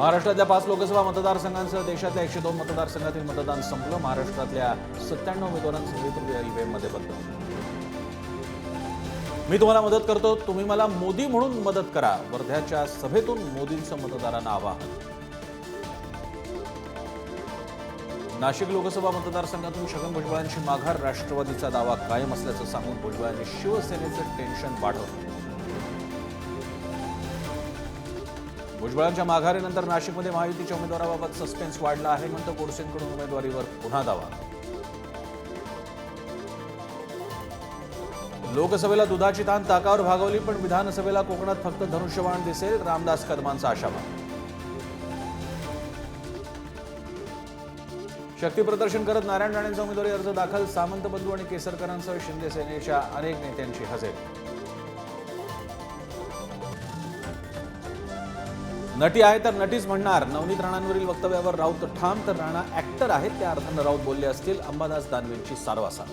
महाराष्ट्रातल्या पाच लोकसभा मतदारसंघांसह देशातल्या एकशे दोन मतदारसंघातील मतदान संपलं. महाराष्ट्रातल्या सत्त्याण्णव उमेदवारांचं नेतृत्व ईव्हीएममध्ये बदल मी तुम्हाला मदत करतो. तुम्ही मला मोदी म्हणून मदत करा. वर्ध्याच्या सभेतून मोदींचं मतदारांना आवाहन. नाशिक लोकसभा मतदारसंघातून छगन भुजबळांची माघार. राष्ट्रवादीचा दावा कायम असल्याचं सांगून भुजबळांनी शिवसेनेचं टेन्शन वाढवलं. भुजबळांच्या माघारीनंतर नाशिकमध्ये महायुतीच्या उमेदवाराबाबत सस्पेन्स वाढला आहे. म्हणतो गोडसेंकडून उमेदवारीवर पुन्हा दावा. लोकसभेला दुधाची ताण ताकावर भागवली पण विधानसभेला कोकणात फक्त धनुष्यबाण दिसेल रामदास कदमांचा आशावाद. शक्ती प्रदर्शन करत नारायण राणेंचा उमेदवारी अर्ज दाखल सामंत बंधू आणि केसरकरांसह शिंदे सेनेच्या अनेक नेत्यांची हजेरी. नटी आहे तर नटीच म्हणणार. नवनीत राणांवरील वक्तव्यावर राऊत ठाम तर राणा ऍक्टर आहेत त्या अर्थानं राऊत बोलले असतील. अंबादास दानवेंची सारवासार